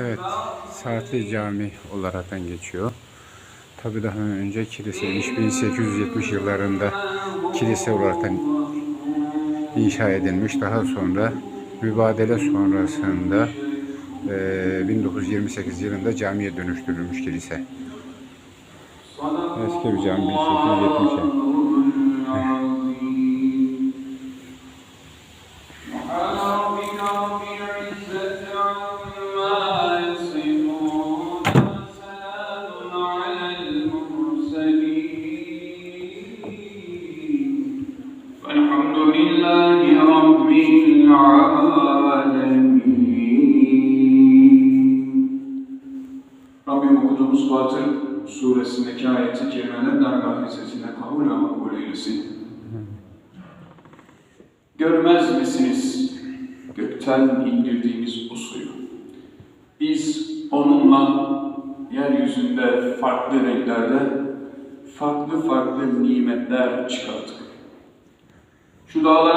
Evet, Saatli Cami olaraktan geçiyor. Tabi daha önce kiliseymiş 1870 yıllarında kilise olaraktan inşa edilmiş. Daha sonra mübadele sonrasında e, 1928 yılında camiye dönüştürülmüş kilise. Eski bir cami 1870 yılında. Rabbim okuduğumuz Fatır suresindeki ayeti kerimeler dergah izzetine kabul ve makbul eylesin. Görmez misiniz gökten indirdiğimiz o suyu? Biz onunla yeryüzünde farklı renklerde farklı farklı nimetler çıkarttık. Şu dağlara